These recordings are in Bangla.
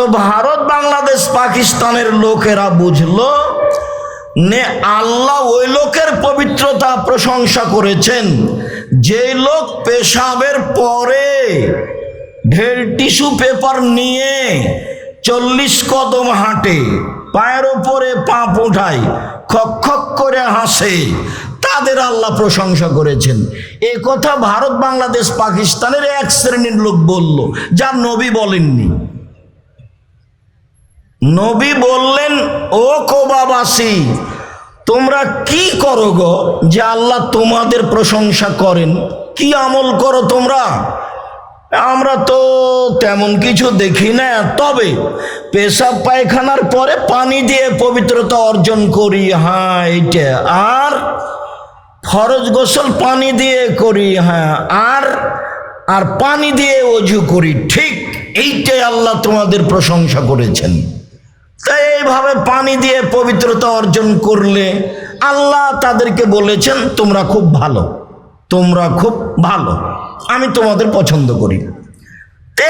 তো ভারত, বাংলাদেশ, পাকিস্তানের লোকেরা বুঝলো নে আল্লাহ ওই লোকের পবিত্রতা প্রশংসা করেছেন। যে লোক পেশাবের পরে ঢের টিস্যু পেপার নিয়ে চল্লিশ কদম হাঁটে, পায়ের ওপরে পা উঠায়, খক খক করে হাসে, তাদের আল্লাহ প্রশংসা করেছেন। এ কথা ভারত, বাংলাদেশ, পাকিস্তানের এক শ্রেণির লোক বলল যা নবী বলেননি। নবী বললেন, ও কোবাবাসী, তোমরা কি করো গো যে আল্লাহ তোমাদের প্রশংসা করেন? কি আমল করো তোমরা? আমরা তো তেমন কিছু দেখি না। তবে পেশাব পায়খানার পরে পানি দিয়ে পবিত্রতা অর্জন করি হ্যাঁ এইটা। আর ফরজ গোসল পানি দিয়ে করি হ্যাঁ আর আর পানি দিয়ে অজু করি, ঠিক এইটাই আল্লাহ তোমাদের প্রশংসা করেছেন। তাই এইভাবে পানি দিয়ে পবিত্রতা অর্জন করলে আল্লাহ তাদেরকে বলেছেন, তোমরা খুব ভালো, তোমরা খুব ভালো। আমি তোমাদের পছন্দ করি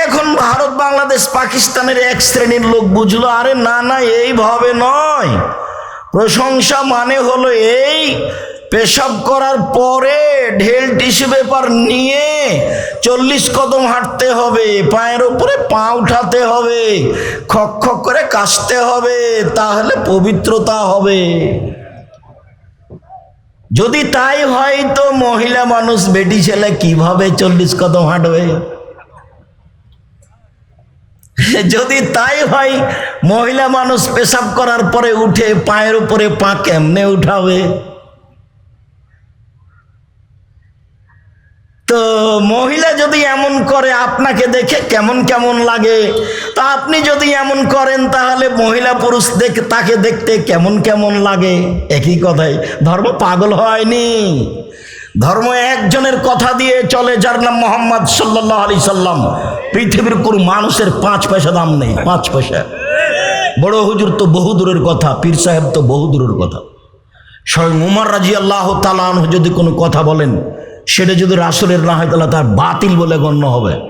এখন ভারত, বাংলাদেশ, পাকিস্তানের এক শ্রেণির লোক বুঝলো, আরে না না, এইভাবে নয়। প্রশংসা মানে হলো এই পেশাব করার পরে ঢেল টিস্যু পেপার নিয়ে চল্লিশ কদম হাঁটতে হবে, পায়ের উপরে পা উঠাতে হবে, খক খক করে কাশতে হবে, তাহলে পবিত্রতা হবে। যদি তাই হয় তো মহিলা মানুষ, বেটি ছেলে কীভাবে চল্লিশ কদম হাঁটবে? যদি তাই হয়, মহিলা মানুষ পেশাব করার পরে উঠে পায়ের উপরে পা কেমনে উঠাবে? তো মহিলা যদি এমন করে আপনাকে দেখে কেমন কেমন লাগে, তা আপনি যদি এমন করেন, তাহলে মহিলা পুরুষ দেখ, তাকে দেখতে কেমন কেমন লাগে? একই কথাই। ধর্ম পাগল হয়নি। ধর্ম একজনের কথা দিয়ে চলে, যার নাম মোহাম্মদ সাল্লাহ আলি সাল্লাম। পৃথিবীর কোনো মানুষের পাঁচ পয়সা দাম নেই, পাঁচ পয়সা। বড় হুজুর তো বহু দূরের কথা, পীর সাহেব তো বহু দূরের কথা। স্বয়ং উমর রাজি আল্লাহ তালাহ যদি কোনো কথা বলেন সেটা যদি রাসুলের না হয় তাহলে তার বাতিল বলে গণ্য হবে।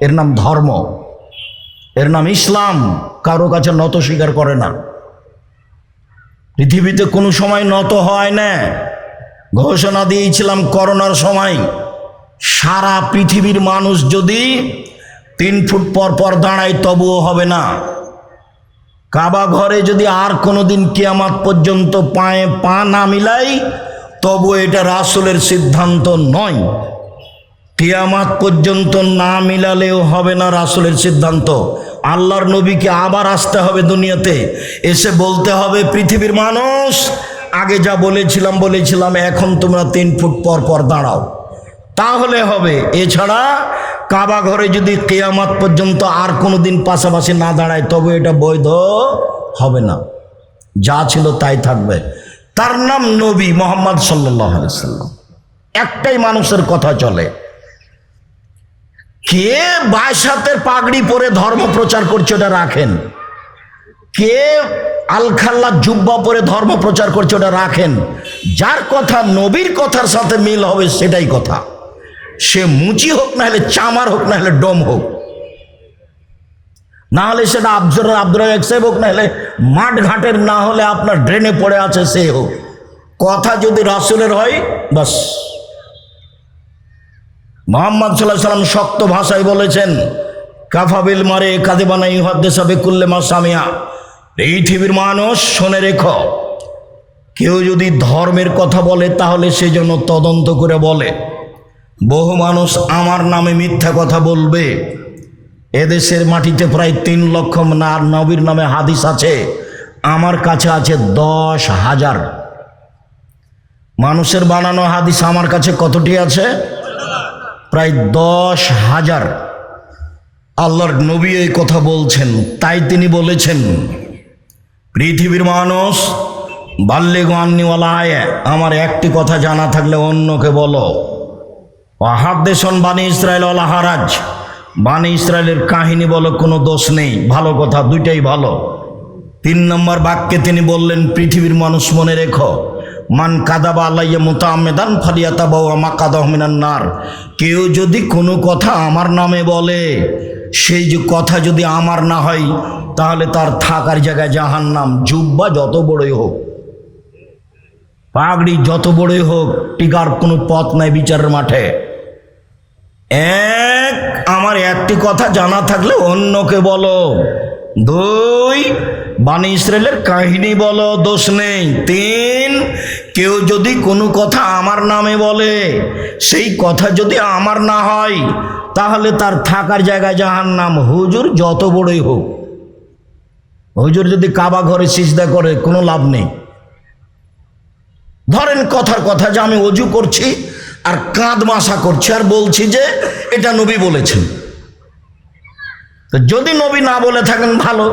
এর নাম ধর্ম। এর নাম ইসলাম। কারও কাছে নত স্বীকার করে না। পৃথিবীতে কোনো সময় নত হয় না। ঘোষণা দিয়েছিলাম করোনার সময়, সারা পৃথিবীর মানুষ যদি তিন ফুট পর পর দাঁড়ায়, তবুও হবে না। কাবা ঘরে যদি আর কোনোদিন কেয়ামাত পর্যন্ত পায়ে পা না মিলাই তবু এটা রাসুলের সিদ্ধান্ত নয়। কিয়ামাত পর্যন্ত না মিলালেও হবে না রাসুলের সিদ্ধান্ত। আল্লাহর নবীকে আবার আসতে হবে দুনিয়াতে। এসে বলতে হবে, পৃথিবীর মানুষ, আগে যা বলেছিলাম বলেছিলাম, এখন তোমরা তিন ফুট পর পর দাঁড়াও। তাহলে হবে। এছাড়া কাবা ঘরে যদি কেয়ামাত পর্যন্ত আর কোনো দিন পাশাপাশি না দাঁড়ায়, তবে এটা বৈধ হবে না। যা ছিল তাই থাকবে। তার নাম নবী মোহাম্মদ সাল্লাম একটাই মানুষের কথা চলে। কে বাইশ পাগড়ি পরে ধর্ম প্রচার করছে ওটা রাখেন। কে আলখাল্লা জুব্বা পরে ধর্ম প্রচার করছে ওটা রাখেন। যার কথা নবীর কথার সাথে মিল হবে সেটাই কথা। সে মুচি হোক না হলে চামার হোক না হলে ডোম হোক। না হলে সেটা আব্দুর আব্দুর সাহেব হোক না হলে মাঠ ঘাটের না হলে আপনার ড্রেনে পড়ে আছে সে হোক। কথা যদি রাসুলের হয়, বাস। মোহাম্মদ সাল্লাহ সাল্লাম শক্ত ভাষায় বলেছেন কাফাবিল মারে কাদে বানাই হদ্দেশাবে কুল্লে মা সামিয়া। পৃথিবীর মানুষ শোনে রেখো, কেউ যদি ধর্মের কথা বলে তাহলে সে জন্য তদন্ত করে বলে। বহু মানুষ আমার নামে মিথ্যা কথা বলবে। এদেশের মাটিতে প্রায় তিন লক্ষ না নবীর নামে হাদিস আছে। আমার কাছে আছে দশ হাজার। মানুষের বানানো হাদিস আমার কাছে কতটি আছে? প্রায় দশ হাজার। আল্লাহর নবী এই কথা বলছেন, তাই তিনি বলেছেন, পৃথিবীর মানুষ বাল্যে গান্নিওয়ালায় আমার একটি কথা জানা থাকলে অন্যকে বলো। অহাদ্দেশন বাণী ইসরায়েল হারাজ বাণী ইসরায়েলের কাহিনী বলো কোনো দোষ নেই, ভালো কথা, দুইটাই ভালো। তিন নম্বর বাক্যে তিনি বললেন, পৃথিবীর মানুষ মনে রেখো, মান কাদা কাদাবা আল্লাইয়া মোতামেদান ফালিয়াতা বাউ আমা কাদাহমিনান নার। কেউ যদি কোনো কথা আমার নামে বলে, সেই যে কথা যদি আমার না হয়, তাহলে তার থাকার জায়গায় জাহান নাম জুব্বা যত বড়ই হোক, পাগড়ি যত বড়ই হোক, টিকার কোনো পথ নাই বিচারের মাঠে। এক, আমার একটি কথা জানা থাকলে অন্যকে বলো। দুই, বাণী ইসরায়েলের কাহিনী বলো, দোষ নেই। তিন, কেউ যদি কোনো কথা আমার নামে বলে, সেই কথা যদি আমার না হয়, তাহলে তার থাকার জায়গায় যাহার নাম হুজুর যত বড়ই হোক, হুজুর যদি কাবা ঘরে সিজদা করে, কোনো লাভ নেই। ধরেন কথার কথা যে আমি অজু করছি আর কাঁদ মাসা করছি আর বলছি যে এটা নবী বলেছেন। তো যদি নবী না বলে থাকেন ভালো।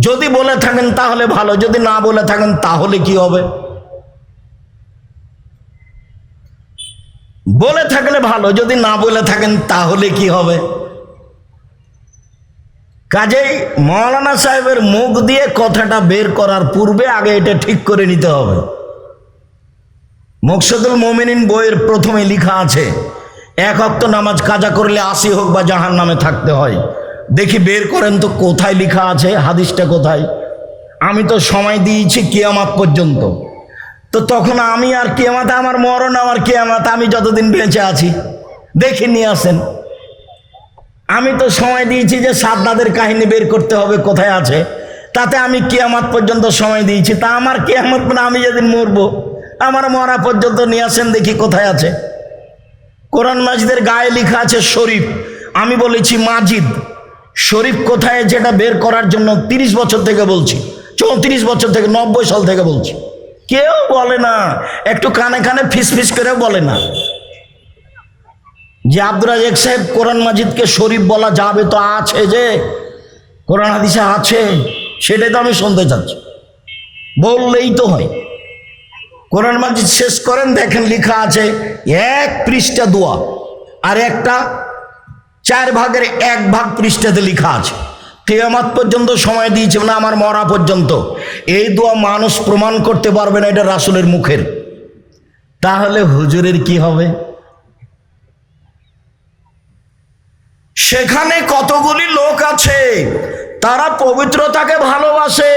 যদি বলে থাকেন তাহলে ভালো, যদি না বলে থাকেন তাহলে কি হবে? বলে থাকলে ভালো, যদি না বলে থাকেন তাহলে কি হবে? কাজেই মৌলানা সাহেবের মুখ দিয়ে কথাটা বের করার পূর্বে আগে এটা ঠিক করে নিতে হবে। মকসদুল মোমিনিন বইয়ের প্রথমে লিখা আছে, এক অক্ত নামাজ কাজা করলে আসি হোক বা জাহান নামে থাকতে হয়। দেখি বের করেন তো কোথায় লেখা আছে, হাদিসটা কোথায়? আমি তো সময় দিয়েছি কেয়ামাত পর্যন্ত। তো তখন আমি আর কেয়ামাত, আমার মরণ, আমার কেয়ামাত, আমি যতদিন বেঁচে আছি, দেখে নিয়ে আসেন। আমি তো সময় দিয়েছি যে সাদ্দাদের কাহিনী বের করতে হবে কোথায় আছে, তাতে আমি কেয়ামাত পর্যন্ত সময় দিয়েছি, তা আমার কেয়ামত মানে আমি যেদিন মরবো। আমার মরা পর্যন্ত নিয়ে আসেন দেখি কোথায় আছে। কোরআন মাজিদের গায়ে লেখা আছে শরীফ। আমি বলেছি মাজিদ। শরীফ কোথায় যেটা বের করার জন্য তিরিশ বছর থেকে বলছি। চৌত্রিশ বছর থেকে, নব্বই সাল থেকে বলছি। কেউ বলে না। একটু কানে কানে ফিস ফিস করেও বলে না। যে আব্দুর রাজেক সাহেব কোরআন মাজিদকে শরীফ বলা যাবে তো আছে যে, কোরআন হাদিসে আছে, সেটাই তো আমি শুনতে চাচ্ছি। বললেই তো হয়। কোরআন মাজিদ শেষ করেন, দেখেন লেখা আছে, এক পৃষ্ঠা দোয়া আর একটা চার ভাগের এক ভাগ পৃষ্ঠাতে লেখা আছে। কেয়ামাত পর্যন্ত সময় দিয়েছে না, আমার মরা পর্যন্ত। এই দোয়া মানুষ প্রমাণ করতে পারবে না, এটা রাসুলের মুখের। তাহলে হুজুরের কি হবে? সেখানে কতগুলি লোক আছে, তারা পবিত্রতাকে ভালোবাসে।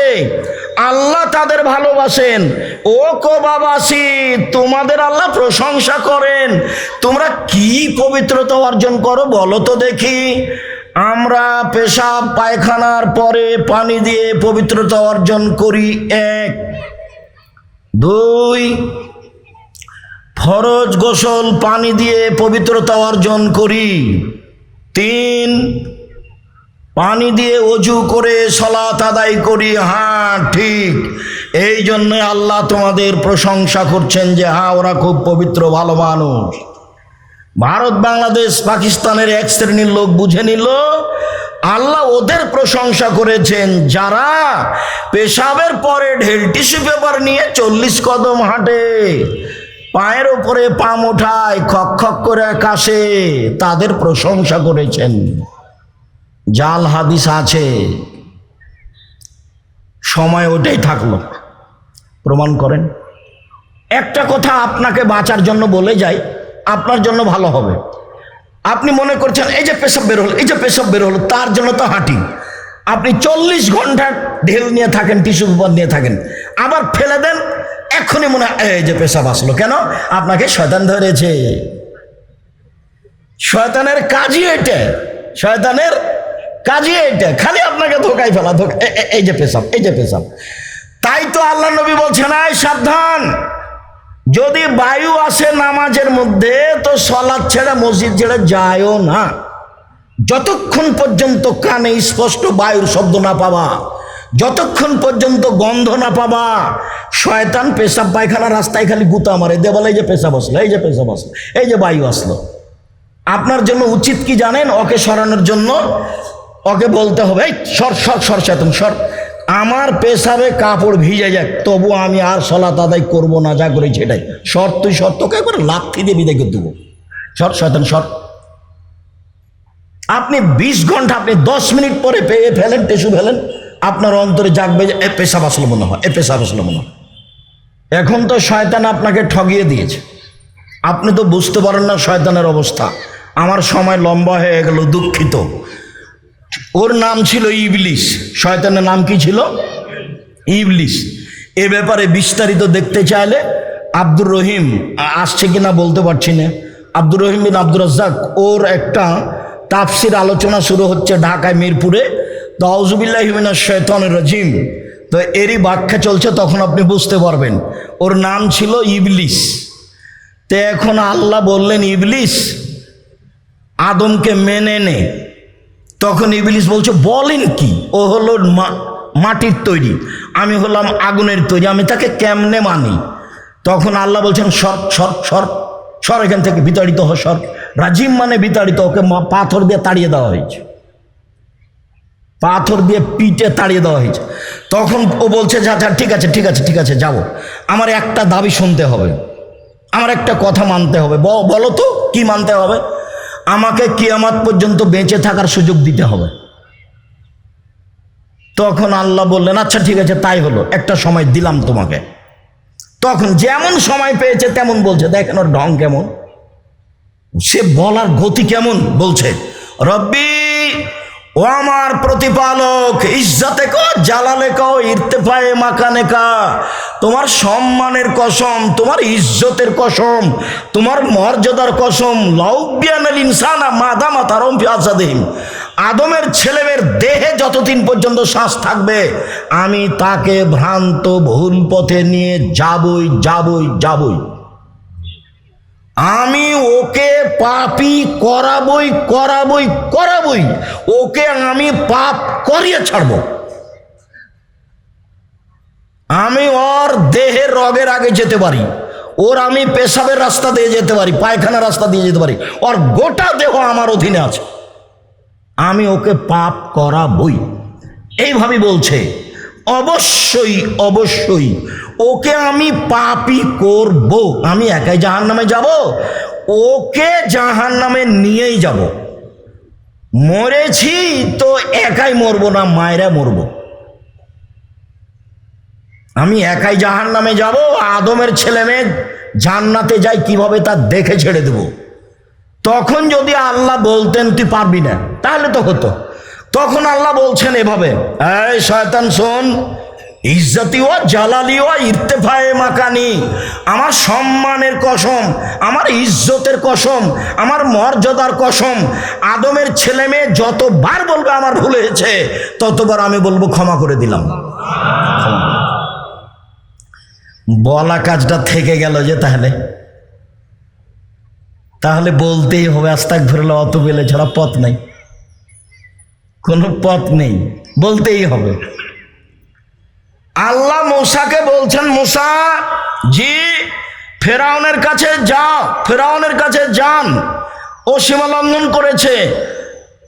আল্লাহ তাদের ভালোবাসেন। ও কোবাবাসী তোমাদের আল্লাহ প্রশংসা করেন। তোমরা কি পবিত্রতা অর্জন করো বলো তো দেখি। আমরা পেশাব পায়খানার পরে পানি দিয়ে পবিত্রতা অর্জন করি, এক। দুই, ফরজ গোসল পানি দিয়ে পবিত্রতা অর্জন করি, তিন। পানি দিয়ে অজু করে সলাত আদায় করি। হ্যাঁ ঠিক। এই জন্য আল্লাহ তোমাদের প্রশংসা করছেন যে হ্যাঁ ওরা খুব পবিত্র, ভালো মানুষ। ভারত, বাংলাদেশ, পাকিস্তানের এক শ্রেণির লোক বুঝে নিল, আল্লাহ ওদের প্রশংসা করেছেন। যারা পেশাবের পরে ঢেল টিস্যু পেপার নিয়ে চল্লিশ কদম হাঁটে, পায়ের ওপরে পাম ওঠায়, খক খক করে কাশে, তাদের প্রশংসা করেছেন। জাল হাদিস আছে। সময় ওটাই থাকল। প্রমাণ করেন। একটা কথা আপনাকে বাঁচার জন্য বলে যাই, আপনার জন্য ভালো হবে। আপনি মনে করছেন, এই যে পেশাব বের হলো, এই যে পেশাব বের হলো, তার জন্য তো হাঁটি। আপনি চল্লিশ ঘণ্টা ঢেল নিয়ে থাকেন, টিস্যু পেপার নিয়ে থাকেন, আবার ফেলে দেন এক্ষুনি মনে হয়, এই যে পেশাব আসলো। কেন? আপনাকে শয়তান ধরেছে। শয়তানের কাজই এটা। শয়তানের কাজই এটা খালি আপনাকে ধোকাই ফেলা, ধোকা এই যে পেশাব এই যে পেশাব তাই তো আল্লাহ নবী বলছেন, আয়, সাবধান। যদি বায়ু আসে নামাজের মধ্যে, তো সলাদ ছেড়ে মসজিদ ছেড়ে যায়ও না। যতক্ষণ পর্যন্ত কানে স্পষ্ট বায়ুর শব্দ না পাবা, যতক্ষণ পর্যন্ত গন্ধ না পাবা, শয়তান পেশাব পায়খানা রাস্তায় খালি গুতা মারে, দে বলে, এই যে পেশাব আসলো, এই যে পেশাব আসলো, এই যে বায়ু আসলো। আপনার জন্য উচিত কি জানেন? ওকে সরানোর জন্য ওকে বলতে হবে সর সর সর চেতন সর। আমার পেশাবে কাপড় ভিজে যাক, তবু আমি আর সলাত আদায় করব না, যা করেছি এটাই। সর তুই, সর, তোকে একবার লাথি বিদায় করে দেবো। সর, শয়তান, সর। আপনি বিশ ঘণ্টা, আপনি দশ মিনিট পরে পেয়ে ফেলেন টেসু ফেলেন, আপনার অন্তরে জাগবে যে, এ পেশাব আসলো মনে হয়, এ পেশাব আসলো মনে হয়। এখন তো শয়তান আপনাকে ঠগিয়ে দিয়েছে। আপনি তো বুঝতে পারেন না শয়তানের অবস্থা। আমার সময় লম্বা হয়ে গেল, দুঃখিত। ওর নাম ছিল ইবলিস। শয়তানের নাম কি ছিল? ইবলিস। এ ব্যাপারে বিস্তারিত দেখতে চাইলে আব্দুর রহিম, আসছে কিনা বলতে পারছি না। আব্দুর রহিম বিন আব্দুর রাজ্জাক, ওর একটা তাফসির আলোচনা শুরু হচ্ছে ঢাকায় মিরপুরে। তো আউজুবিল্লাহিমিনা শৈতানের রাজিম। তো এরই ব্যাখ্যা চলছে, তখন আপনি বুঝতে পারবেন। ওর নাম ছিল ইবলিস। তে এখন আল্লাহ বললেন, ইবলিস, আদমকে মেনে নে। তখন ইবলিস বলছে, বলেন কি? ও হলো মাটির তৈরি, আমি হলাম আগুনের তৈরি, আমি তাকে কেমনে মানি? তখন আল্লাহ বলছেন, সর সর সর সর এখান থেকে, বিতাড়িত হ, সর। রাজিম মানে বিতাড়িত, ওকে পাথর দিয়ে তাড়িয়ে দেওয়া হয়েছে। পাথর দিয়ে পিঠে তাড়িয়ে দেওয়া হয়েছে। তখন ও বলছে, যে আচ্ছা ঠিক আছে ঠিক আছে ঠিক আছে, যাব। আমার একটা দাবি শুনতে হবে। আমার একটা কথা মানতে হবে। বলো তো, কি মানতে হবে? আমাকে কিয়ামাত পর্যন্ত বেঁচে থাকার সুযোগ দিতে হবে। তখন আল্লাহ বললেন আচ্ছা ঠিক আছে, তাই হলো। একটা সময় দিলাম তোমাকে। তখন যেমন সময় পেয়েছে, তেমন বলছে। দেখেন ওর ঢং কেমন। সে বলার গতি কেমন বলছে। রব্বি, ও আমার প্রতিপালক, ইজ্জাতে ক জালালে ক ইর্তেফায়ে মাকানে কা তোমার সম্মানের কসম, তোমার ইজ্জতের কসম, তোমার মর্যাদার কসম লৌবিয়ানাল ইনসানা মাদামা তারম আসাদিম আদমের ছেলেমেয়ের দেহে যতদিন পর্যন্ত শ্বাস থাকবে, আমি তাকে ভ্রান্ত ভুল পথে নিয়ে যাবই যাবই যাবই। আমি ওকে পাপি করাবই করাবই করাবই, ওকে আমি পাপ করিয়ে ছাড়ব। আমি ওর দেহের রগের আগে যেতে পারি। ওর আমি পেশাবের রাস্তা দিয়ে যেতে পারি পায়খানা রাস্তা দিয়ে যেতে পারি। ওর গোটা দেহ আমার অধীনে আছে। আমি ওকে পাপ করাবই। এইভাবে বলছে, অবশ্যই অবশ্যই, ওকে আমি পাপই করব। আমি একাই জাহান নামে যাব, ওকে জাহান নামে নিয়েই যাব। মরেছি তো একাই মরবো না, মায়েরা মরবো। আমি একাই জাহান নামে যাব, আদমের ছেলে মেয়ে জান্নাতে যাই, কীভাবে তা দেখে ছেড়ে দেবো? তখন যদি আল্লাহ বলতেন, তুই পারবি না তাহলে তো হতো। তখন আল্লাহ বলছেন এভাবে, এই শয়তান, শোন, ইজ্জতি ও জালালি ও ইর্তেফায়ে মাকানি, আমার সম্মানের কসম, আমার ইজ্জতের কসম, আমার মর্যাদার কসম, আদমের ছেলে মেয়ে যতবার বলবে আমার ভুল হয়েছে, ততবার আমি বলব ক্ষমা করে দিলাম। বলা কাজটা থেকে গেল যে তাহলে। তাহলে বলতেই হবে আস্তাক ধরলে অত বেলে ছাড়া পথ নেই। কোনো পথ নেই, বলতেই হবে। আল্লাহ মোসাকে বলছেন, মোসা, জি, ফেরাউনের কাছে যাও ফেরাউনের কাছে যান। ও সীমা লঙ্ঘন করেছে।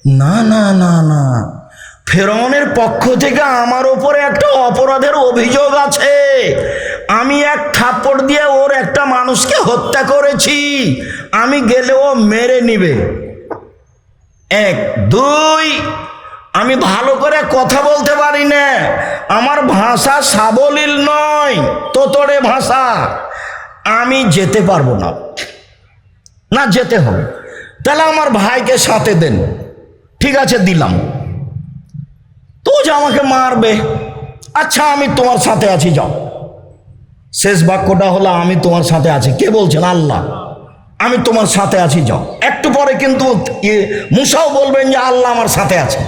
না না না না। ফেরাউনের পক্ষ থেকে আমার ওপরে একটা অপরাধের অভিযোগ আছে। আমি এক থাপ্পড় দিয়ে ওর একটা মানুষকে হত্যা করেছি। আমি গেলে ও মেরে নিবে। এক, দুই, আমি ভালো করে কথা বলতে পারি না। আমার ভাষা সাবলীল নয় তোতরে ভাষা। আমি যেতে পারব না। না, যেতে হবে। তাহলে আমার ভাইকে সাথে দেন। ঠিক আছে, দিলাম। তো যে আমাকে মারবে আচ্ছা আমি তোমার সাথে আছি যাও শেষ বাক্যটা হলো আমি তোমার সাথে আছি কে বলছেন আল্লাহ। আমি তোমার সাথে আছি যাও একটু পরে কিন্তু মুসাও বলবেন যে, আল্লাহ আমার সাথে আছে।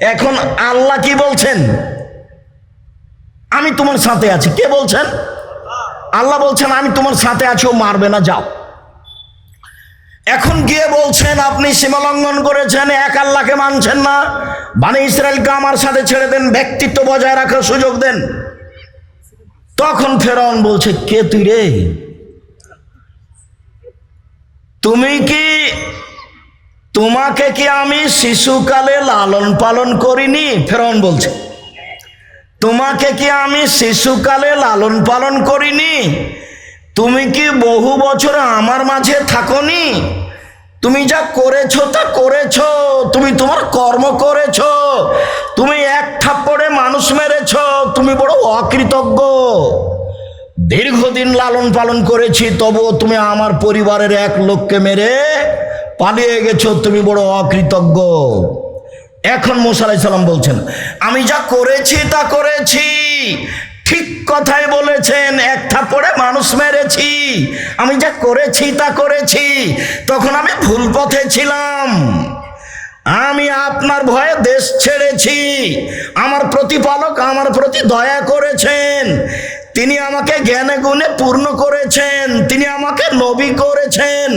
এখন আল্লাহ কি বলছেন? আমি তোমার সাথে আছি। কে বলছেন? আল্লাহ বলছেন, আমি তোমার সাথে আছি, ও মারবে না, যাও। এখন গিয়ে বলছেন, আপনি সীমালঙ্ঘন করেছেন, এক আল্লাহকে মানছেন না। মানে ইসরায়েলকে আমার সাথে ছেড়ে দেন, ব্যক্তিত্ব বজায় রাখার সুযোগ দেন। তখন ফেরাউন বলছে, কে তুই রে? তুমি কি, তোমাকে কি আমি শিশুকালে লালন পালন করিনি? ফেরাউন বলছে, তোমাকে কি আমি শিশুকালে লালন পালন করিনি? তুমি কি বহু বছর আমার মাঝে থাকনি? তুমি যা করেছ তা করেছ। তুমি তোমার কর্ম করেছ। তুমি এক থাপ্পড়ে মানুষ মেরেছো। তুমি বড় অকৃতজ্ঞ। দীর্ঘদিন লালন পালন করেছি, তবুও তুমি আমার পরিবারের এক লোককে মেরে পালিয়ে গেছো। তুমি বড় অকৃতজ্ঞ। এখন মুসা আলাইসাল্লাম বলছেন, আমি যা করেছি তা করেছি। ঠিক কথাই বলেছেন, এক থাপ্পড়ে মানুষ মেরেছি। আমি যা করেছি তা করেছি, তখন আমি ভুল পথে ছিলাম। আমি আপনার ভয়ে দেশ ছেড়েছি, আমার প্রতিপালক আমার প্রতি দয়া করেছেন, তিনি আমাকে জ্ঞানে গুণে পূর্ণ করেছেন, তিনি আমাকে নবী করেছেন।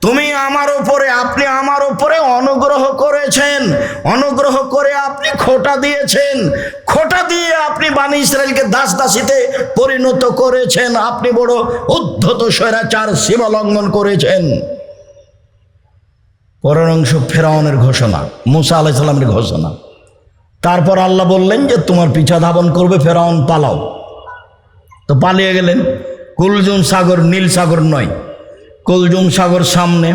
তুমি আমার উপরে, আপনি আমার উপরে অনুগ্রহ করেছেন। অনুগ্রহ করে আপনি খোটা দিয়েছেন। খোটা দিয়ে আপনি বাণী ইসরায়েলকে দাস দাসীতে পরিণত করেছেন। আপনি বড় উদ্ধত স্বৈরাচার সীমা লঙ্ঘন করেছেন। পরের অংশ ফেরাউনের ঘোষণা, মুসা আলাইসাল্লামের ঘোষণা। তারপর আল্লাহ বললেন যে, তোমার পিছা ধাবন করবে ফেরাউন, পালাও। তো পালিয়ে গেলেন। কুলজুম সাগর, নীল সাগর নয়। কুলজুম সাগর সামনে।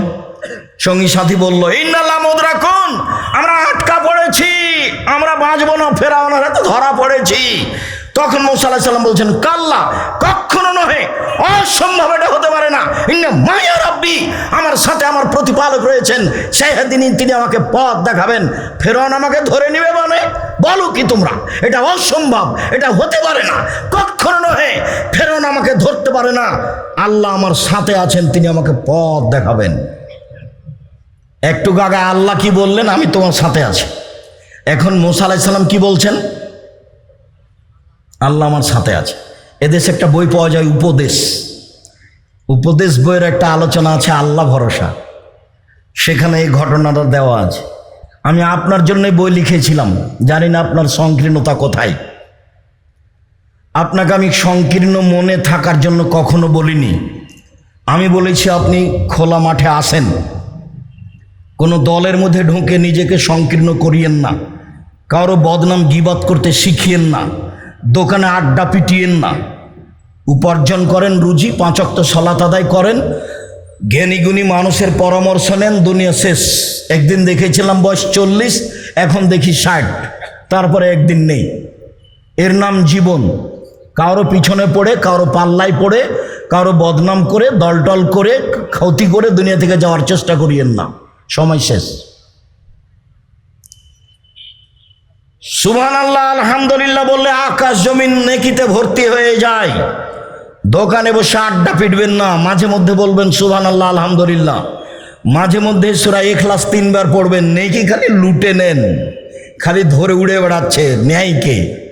সঙ্গী সাথী বলল, ইন্নাল্লাহ মুদ্রা কোন, আমরা আটকা পড়েছি, আমরা বাঁচবো না ফেরাউনের হাতে, ধরা পড়েছি। তখন মৌসা আলাহিসাল্লাম বলছেন, কাল্লা, কখনো নহে, অসম্ভব এটা মায়া রাব্বি, আমার সাথে আমার প্রতিপালক রয়েছেন সেদিন তিনি আমাকে পথ দেখাবেন। ফেরাউন আমাকে ধরে নেবে মানে বলো কি তোমরা? এটা অসম্ভব, এটা হতে পারে না। কখনো নহে ফেরন আমাকে ধরতে পারে না। আল্লাহ আমার সাথে আছেন, তিনি আমাকে পথ দেখাবেন। একটু আগে আল্লাহ কি বললেন? আমি তোমার সাথে আছি। এখন মোসা আলাইসাল্লাম কি বলছেন? আল্লাহ আমার সাথে আছে। এদেশে একটা বই পাওয়া যায়, উপদেশ। উপদেশ বইয়ের একটা আলোচনা আছে, আল্লাহ ভরসা। সেখানে এই ঘটনাটা দেওয়া আছে। আমি আপনার জন্যই বই লিখেছিলাম। জানি না আপনার সংকীর্ণতা কোথায়। আপনাকে আমি সংকীর্ণ মনে থাকার জন্য কখনো বলিনি। আমি বলেছি, আপনি খোলা মাঠে আসেন। কোনো দলের মধ্যে ঢুকে নিজেকে সংকীর্ণ করিয়েন না। কারও বদনাম গিবাদ করতে শিখিয়েন না। দোকানে আড্ডা পিটিয়েন না। উপার্জন করেন রুজি পাঁচক্ত সলাত আদায় করেন। জ্ঞানীগুণী মানুষের পরামর্শ নেন, দুনিয়া শেষ। একদিন দেখেছিলাম বয়স চল্লিশ, এখন দেখি ষাট। তারপরে একদিন নেই। এর নাম জীবন। কারও পিছনে পড়ে, কারও পাল্লায় পড়ে, কারও বদনাম করে, দলটল করে, ক্ষতি করে দুনিয়া থেকে যাওয়ার চেষ্টা করিয়েন না। সময় শেষ। সুবহান আল্লাহ আলহামদুলিল্লাহ বললে আকাশ জমিন নেকিতে ভর্তি হয়ে যায়। দোকানে বসে আড্ডা পিটবেন না, মাঝে মধ্যে বলবেন সুহান আল্লাহ আলহামদুলিল্লাহ। মাঝে মধ্যে সুরা এখলাস তিনবার পড়বেন নেই কি খালি লুটে নেন, খালি ধরে উড়ে বেড়াচ্ছে, ন্যায়কে।